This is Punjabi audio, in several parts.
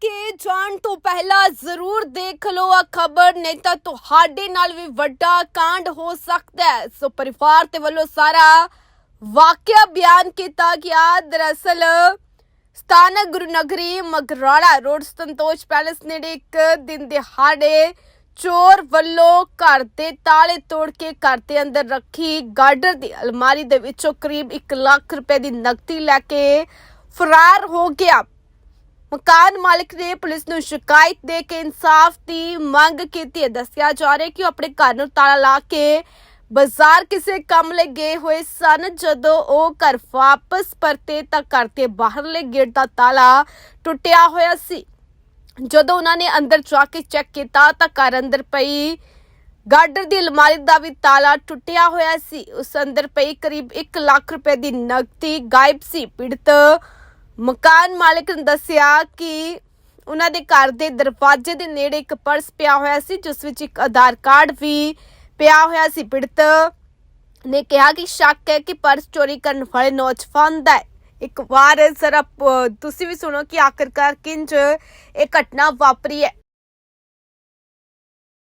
ਕੇ ਜਾਣ ਤੋਂ ਪਹਿਲਾਂ ਜ਼ਰੂਰ ਦੇਖ ਲਓ ਆ ਖਬਰ, ਨਹੀਂ ਤਾਂ ਤੁਹਾਡੇ ਨਾਲ ਵੀ ਵੱਡਾ ਕਾਂਡ ਹੋ ਸਕਦਾ ਹੈ। ਸੋ ਪਰਿਵਾਰ ਤੇ ਵੱਲੋਂ ਸਾਰਾ ਵਾਕਿਆ ਬਿਆਨ ਕੀਤਾ ਗਿਆ। ਦਰਅਸਲ ਸਥਾਨਕ ਗੁਰੂ ਮਗਰਾੜਾ ਰੋਡ ਸੰਤੋਸ਼ ਪੈਲੇਸ ਨੇੜੇ ਇੱਕ ਦਿਨ ਦਿਹਾੜੇ ਚੋਰ ਵੱਲੋਂ ਘਰ ਦੇ ਤਾਲੇ ਤੋੜ ਕੇ ਘਰ ਦੇ ਅੰਦਰ ਰੱਖੀ ਗਾਰਡਰ ਦੀ ਅਲਮਾਰੀ ਦੇ ਵਿੱਚੋਂ ਕਰੀਬ 1 ਲੱਖ ਰੁਪਏ ਦੀ ਨਕਦੀ ਲੈ ਕੇ ਫਰਾਰ ਹੋ ਗਿਆ। ਮਕਾਨ ਮਾਲਕ ਨੇ ਪੁਲਿਸ ਨੂੰ ਸ਼ਿਕਾਇਤ ਦੇ ਕੇ ਇਨਸਾਫ ਦੀ ਮੰਗ ਕੀਤੀ ਹੈ। ਦੱਸਿਆ ਜਾ ਰਿਹਾ ਹੈ ਕਿ ਉਹ ਆਪਣੇ ਘਰ ਨੂੰ ਤਾਲਾ ਲਾ ਕੇ ਬਾਜ਼ਾਰ ਕਿਸੇ ਕੰਮ ਲਈ ਗਏ ਹੋਏ ਸਨ। ਜਦੋਂ ਉਹ ਘਰ ਵਾਪਸ ਪਰਤੇ ਤਾਂ ਘਰ ਦੇ ਬਾਹਰਲੇ ਗੇਟ ਦਾ ਤਾਲਾ ਟੁੱਟਿਆ ਹੋਇਆ ਸੀ। ਜਦੋਂ ਉਹਨਾਂ ਨੇ ਅੰਦਰ ਜਾ ਕੇ ਚੈੱਕ ਕੀਤਾ ਤਾਂ ਘਰ ਅੰਦਰ ਪਈ ਗਾਰਡਰ ਦੀ ਅਲਮਾਰੀ ਦਾ ਵੀ ਤਾਲਾ ਟੁੱਟਿਆ ਹੋਇਆ ਸੀ। ਉਸ ਅੰਦਰ ਪਈ ਕਰੀਬ 1 ਲੱਖ ਰੁਪਏ ਦੀ ਨਕਦੀ ਗਾਇਬ ਸੀ। ਪੀੜਤ ਮਕਾਨ ਮਾਲਕ ਨੇ ਦੱਸਿਆ ਕਿ ਉਹਨਾਂ ਦੇ ਘਰ ਦੇ ਦਰਵਾਜ਼ੇ ਦੇ ਨੇੜੇ ਇੱਕ ਪਰਸ ਪਿਆ ਹੋਇਆ ਸੀ ਜਿਸ ਵਿੱਚ ਇੱਕ ਆਧਾਰ ਕਾਰਡ ਵੀ ਪਿਆ ਹੋਇਆ ਸੀ। ਪੀੜਤ ਨੇ ਕਿਹਾ ਕਿ ਸ਼ੱਕ ਹੈ ਕਿ ਪਰਸ ਚੋਰੀ ਕਰਨ ਵਾਲੇ ਨੌਜਵਾਨ ਦਾ ਹੈ। ਇੱਕ ਵਾਰ ਜ਼ਰਾ ਪ- ਤੁਸੀਂ ਵੀ ਸੁਣੋ ਕਿ ਆਖਰਕਾਰ ਕਿੰਜ ਇਹ ਘਟਨਾ ਵਾਪਰੀ ਹੈ।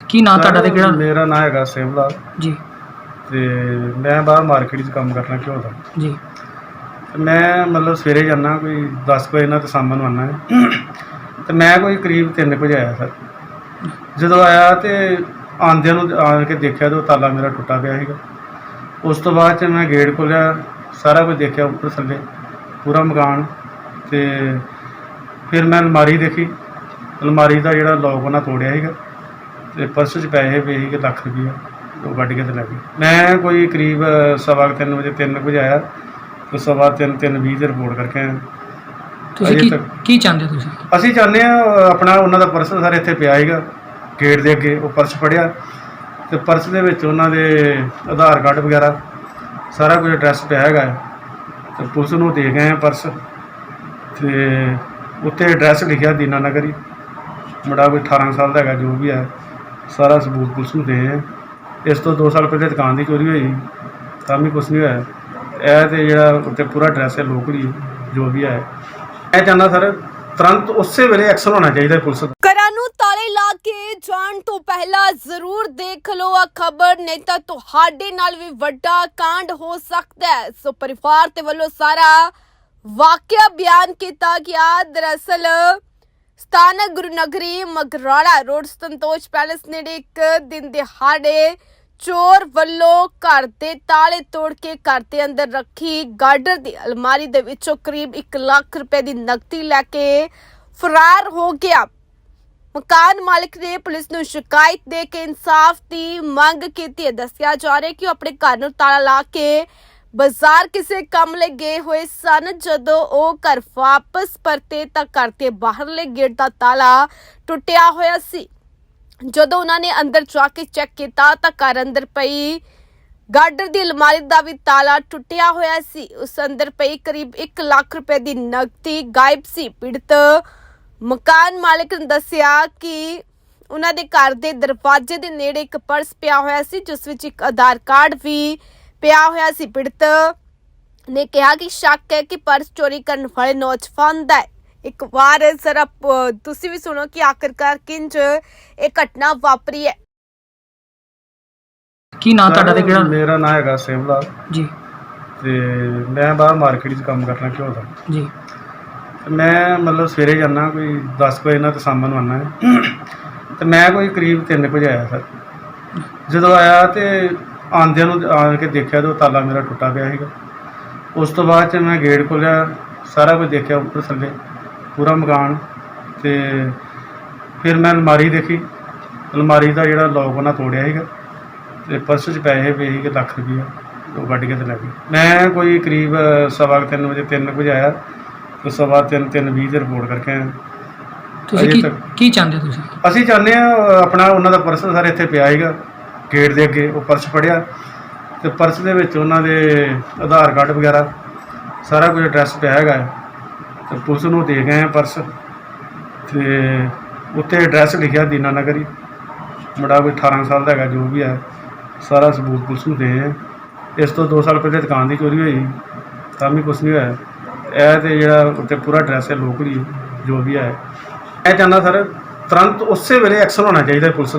ਕੀ ਨਾਂ ਤੁਹਾਡਾ ਤੇ ਕਿਹੜਾ? ਮੇਰਾ ਨਾਮ ਹੈਗਾ ਸੇਵਲਾ ਜੀ। ਤੇ ਮੈਂ ਬਾਹਰ ਮਾਰਕੀਟ 'ਚ ਕੰਮ ਕਰਨਾ ਕਿਉਂ ਦਾ ਜੀ। ਤੇ ਮੈਂ ਮਤਲਬ ਸਵੇਰੇ ਜਾਂਦਾ, ਕੋਈ 10 ਵਜੇ ਨਾਲ ਤੇ ਸ਼ਾਮ ਨੂੰ ਆਉਣਾ ਹੈ। ਤੇ ਮੈਂ ਕੋਈ ਕਰੀਬ 3 ਵਜੇ ਆਇਆ ਸਰ। ਜਦੋਂ ਆਇਆ ਤੇ ਆਂਦਿਆਂ ਨੂੰ ਆ ਕੇ ਦੇਖਿਆ ਤੇ ਉਹ ਤਾਲਾ ਮੇਰਾ ਟੁੱਟਾ ਪਿਆ ਸੀਗਾ। ਉਸ ਤੋਂ ਬਾਅਦ ਚ ਮੈਂ ਗੇਟ ਖੋਲ੍ਹਿਆ, ਸਾਰਾ ਕੁਝ ਦੇਖਿਆ ਉੱਪਰ ਥੱਲੇ, ਪੂਰਾ ਮਕਾਨ। ਤੇ ਫਿਰ ਮੈਂ ਅਲਮਾਰੀ ਦੇਖੀ। ਅਲਮਾਰੀ ਦਾ ਜਿਹੜਾ ਲੋਕ ਉਹਨਾਂ ਤੋੜਿਆ ਸੀਗਾ। ਤੇ ਪਰਸ 'ਚ ਪੈਸੇ ਪਏ ਸੀਗੇ ਲੱਖ ਰੁਪਈਆ। ਉਹ ਕੱਢ ਕੇ ਤੇ ਲੈ ਗਏ। ਮੈਂ ਕੋਈ ਕਰੀਬ ਸਵਾ ਕੁ ਤਿੰਨ ਵਜੇ, ਤਿੰਨ ਕੁ ਵਜੇ ਆਇਆ। ਤੇ ਸਵਾ ਤਿੰਨ ਤਿੰਨ ਵੀਹ ਤੇ ਰਿਪੋਰਟ ਕਰਕੇ ਆਇਆ ਤੁਸੀਂ ਅਜੇ ਕੀ ਤੱਕ- ਕੀ ਚਾਹੁੰਦੇ ਹੋ ਤੁਸੀਂ? ਅਸੀਂ ਚਾਹੁੰਦੇ ਆ ਆਪਣਾ ਉਹਨਾਂ ਦਾ ਪਰਸ ਸਾਰੇ ਇੱਥੇ ਪਿਆ ਸੀਗਾ ਗੇਟ ਦੇ ਅੱਗੇ ਉਹ ਪਰਸ ਫੜਿਆ। ਤੇ ਪਰਸ ਦੇ ਵਿੱਚ ਉਹਨਾਂ ਦੇ ਆਧਾਰ ਕਾਰਡ ਵਗੈਰਾ ਸਾਰਾ ਕੁਝ ਐਡਰੈਸ ਪਿਆ ਹੈਗਾ ਹੈ। ਤੇ ਪੁਲਿਸ ਨੂੰ ਦੇ ਗਏ ਆ ਪਰਸ ਤੇ ਉੱਤੇ ਐਡਰੈਸ ਲਿਖਿਆ ਦੀਨਾ ਨਗਰੀ। ਮੁੰਡਾ ਕੋਈ 18 ਸਾਲ ਦਾ ਹੈਗਾ ਜੋ ਵੀ ਹੈ ਸਾਰਾ ਸਬੂਤ ਪੁਲਿਸ ਨੂੰ ਦੇ ਆ ਇਸ ਤੋਂ 2 ਸਾਲ ਪਹਿਲੇ ਦੁਕਾਨ ਦੀ ਚੋਰੀ ਹੋਈ। ਤਾਂ ਵੀ ਕੁਝ ਨਹੀਂ ਹੋਇਆ। ਇਹ ਤੇ ਜਿਹੜਾ ਉੱਤੇ ਪੂਰਾ ਐਡਰੈਸ ਹੈ ਲੋਕਲੀ ਜੋ ਵੀ ਹੈ। ਮੈਂ ਚਾਹੁੰਦਾ ਸਰ, ਤੁਰੰਤ ਉਸੇ ਵੇਲੇ ਐਕਸ਼ਨ ਹੋਣਾ ਚਾਹੀਦਾ ਪੁਲਿਸ ਦਾ ਘਰਾਂ ਨੂੰ ਤਾਲੇ ਲਾ ਕੇ ਜਾਣ ਤੋਂ ਪਹਿਲਾਂ ਜ਼ਰੂਰ ਦੇਖ ਲਓ ਆ ਖਬਰ, ਨਹੀਂ ਤਾਂ ਤੁਹਾਡੇ ਨਾਲ ਵੀ ਵੱਡਾ ਕਾਂਡ ਹੋ ਸਕਦਾ ਹੈ। ਸੋ ਪਰਿਵਾਰ ਤੇ ਵੱਲੋਂ ਸਾਰਾ ਵਾਕਿਆ ਬਿਆਨ ਕੀਤਾ ਗਿਆ। ਦਰਅਸਲ ਸਥਾਨਕ ਗੁਰੂ ਨਗਰੀ ਮਗਰਾੜਾ ਰੋਡ ਸੰਤੋਸ਼ ਪੈਲੇਸ ਨੇੜੇ ਇੱਕ ਦਿਨ ਦਿਹਾੜੇ ਚੋਰ ਵੱਲੋਂ ਘਰ ਦੇ ਤਾਲੇ ਤੋੜ ਕੇ ਘਰ ਦੇ ਅੰਦਰ ਰੱਖੀ ਗਾਰਡਰ ਦੀ ਅਲਮਾਰੀ ਦੇ ਵਿੱਚੋਂ ਕਰੀਬ 1 ਲੱਖ ਰੁਪਏ ਦੀ ਨਕਦੀ ਲੈ ਕੇ ਫਰਾਰ ਹੋ ਗਿਆ। ਮਕਾਨ ਮਾਲਕ ਨੇ ਪੁਲਿਸ ਨੂੰ ਸ਼ਿਕਾਇਤ ਦੇ ਕੇ ਇਨਸਾਫ ਦੀ ਮੰਗ ਕੀਤੀ ਹੈ। ਦੱਸਿਆ ਜਾ ਰਿਹਾ ਕਿ ਉਹ ਆਪਣੇ ਘਰ ਨੂੰ ਤਾਲਾ ਲਾ ਕੇ ਬਾਜ਼ਾਰ ਕਿਸੇ ਕੰਮ ਲਈ ਗਏ ਹੋਏ ਸਨ। ਜਦੋਂ ਉਹ ਘਰ ਵਾਪਸ ਪਰਤੇ ਤਾਂ ਘਰ ਦੇ ਬਾਹਰਲੇ ਗੇਟ ਦਾ ਤਾਲਾ ਟੁੱਟਿਆ ਹੋਇਆ ਸੀ। ਜਦੋਂ ਉਹਨਾਂ ਨੇ ਅੰਦਰ ਜਾ ਕੇ ਚੈੱਕ ਕੀਤਾ ਤਾਂ ਘਰ ਅੰਦਰ ਪਈ ਗਾਰਡਰ ਦੀ ਅਲਮਾਰੀ ਦਾ ਵੀ ਤਾਲਾ ਟੁੱਟਿਆ ਹੋਇਆ ਸੀ। ਉਸ ਅੰਦਰ ਪਈ ਕਰੀਬ 1 ਲੱਖ ਰੁਪਏ ਦੀ ਨਕਦੀ ਗਾਇਬ ਸੀ। ਪੀੜਤ ਮਕਾਨ ਮਾਲਕ ਨੇ ਦੱਸਿਆ ਕਿ ਉਹਨਾਂ ਦੇ ਘਰ ਦੇ ਦਰਵਾਜ਼ੇ ਦੇ ਨੇੜੇ ਇੱਕ ਪਰਸ ਪਿਆ ਹੋਇਆ ਸੀ, ਜਿਸ ਵਿੱਚ ਇੱਕ ਆਧਾਰ ਕਾਰਡ ਵੀ ਪਿਆ ਹੋਇਆ ਸੀ। ਪੀੜਤ ਨੇ ਕਿਹਾ ਕਿ ਸ਼ੱਕ ਹੈ ਕਿ ਪਰਸ ਚੋਰੀ ਕਰਨ ਵਾਲੇ ਨੌਜਵਾਨ ਦਾ ਹੈ। ਇੱਕ ਵਾਰ ਜ਼ਰਾ ਪ- ਤੁਸੀਂ ਵੀ ਸੁਣੋ ਕਿ ਆਖਰਕਾਰ ਕਿੰਜ ਇਹ ਘਟਨਾ ਵਾਪਰੀ ਹੈ। ਕੀ ਨਾਂ ਤੁਹਾਡਾ ਤੇ ਕਿਹੜਾ? ਮੇਰਾ ਨਾਮ ਹੈਗਾ ਸੇਵਲਾ ਜੀ। ਤੇ ਮੈਂ ਬਾਹਰ ਮਾਰਕੀਟ 'ਚ ਕੰਮ ਕਰਨਾ ਕਿਉਂ ਦਾ। ਜੀ। ਮੈਂ ਮਤਲਬ ਸਵੇਰੇ ਜਾਂਦਾ ਕੋਈ 10 ਵਜੇ ਨਾਲ ਤੇ ਸ਼ਾਮ ਨੂੰ ਆਉਣਾ ਹੈ ਤੇ ਮੈਂ ਕੋਈ ਕਰੀਬ 3 ਵਜੇ ਆਇਆ ਸਰ। ਜਦੋਂ ਆਇਆ ਤੇ ਆਂਦਿਆਂ ਨੂੰ ਆ ਕੇ ਦੇਖਿਆ ਤੇ ਉਹ ਤਾਲਾ ਮੇਰਾ ਟੁੱਟਾ ਪਿਆ ਸੀਗਾ। ਉਸ ਤੋਂ ਬਾਅਦ ਚ ਮੈਂ ਗੇਟ ਖੋਲ੍ਹਿਆ ਸਾਰਾ ਕੁਝ ਦੇਖਿਆ ਉੱਪਰ ਥੱਲੇ। ਪੂਰਾ ਮਕਾਨ ਤੇ ਫਿਰ ਮੈਂ ਅਲਮਾਰੀ ਦੇਖੀ। ਅਲਮਾਰੀ ਦਾ ਜਿਹੜਾ ਲੋਕ ਉਹਨਾਂ ਤੋੜਿਆ ਸੀਗਾ ਤੇ ਪਰਸ 'ਚ ਪੈਸੇ ਪਏ ਸੀਗੇ ਲੱਖ ਰੁਪਈਆ ਉਹ ਕੱਢ ਕੇ ਤੇ ਲੈ ਗਏ। ਮੈਂ ਕੋਈ ਕਰੀਬ ਸਵਾ ਕੁ ਤਿੰਨ ਵਜੇ ਤਿੰਨ ਕੁ ਵਜੇ ਆਇਆ ਤੇ ਸਵਾ ਤਿੰਨ ਤਿੰਨ ਵੀਹ ਤੇ ਰਿਪੋਰਟ ਕਰਕੇ ਆਇਆ। ਤੁਸੀਂ ਅਜੇ ਕੀ ਤੱਕ- ਕੀ ਚਾਹੁੰਦੇ ਹੋ ਤੁਸੀਂ? ਅਸੀਂ ਚਾਹੁੰਦੇ ਆ ਆਪਣਾ ਉਹਨਾਂ ਦਾ ਪਰਸ ਸਾਰੇ ਇੱਥੇ ਪਿਆ ਸੀਗਾ ਗੇਟ ਦੇ ਅੱਗੇ ਉਹ ਪਰਸ ਫੜਿਆ ਤੇ ਪਰਸ ਦੇ ਵਿੱਚ ਉਹਨਾਂ ਦੇ ਆਧਾਰ ਕਾਰਡ ਵਗੈਰਾ ਸਾਰਾ ਕੁਝ ਐਡਰੈਸ ਪਿਆ ਹੈਗਾ ਹੈ। ਤੇ ਪੁਲਿਸ ਨੂੰ ਦੇ ਗਏ ਆ ਪਰਸ ਤੇ ਉੱਤੇ ਐਡਰੈਸ ਲਿਖਿਆ ਦੀਨਾ ਨਗਰੀ। ਮੁੰਡਾ ਕੋਈ 18 ਸਾਲ ਦਾ ਹੈਗਾ, ਜੋ ਵੀ ਹੈ, ਸਾਰਾ ਸਬੂਤ ਪੁਲਿਸ ਨੂੰ ਦੇ ਆ। ਇਸ ਤੋਂ 2 ਸਾਲ ਪਹਿਲੇ ਦੁਕਾਨ ਦੀ ਚੋਰੀ ਹੋਈ, ਤਾਂ ਵੀ ਕੁਝ ਨਹੀਂ ਹੋਇਆ। ਇਹ ਤੇ ਜਿਹੜਾ ਉੱਤੇ ਪੂਰਾ ਐਡਰੈਸ ਹੈ ਲੋਕਲੀ ਜੋ ਵੀ ਹੈ। ਇਹ ਚਾਹੁੰਦਾ ਸਰ, ਤੁਰੰਤ ਉਸੇ ਵੇਲੇ ਐਕਸ਼ਨ ਹੋਣਾ ਚਾਹੀਦਾ ਪੁਲਿਸ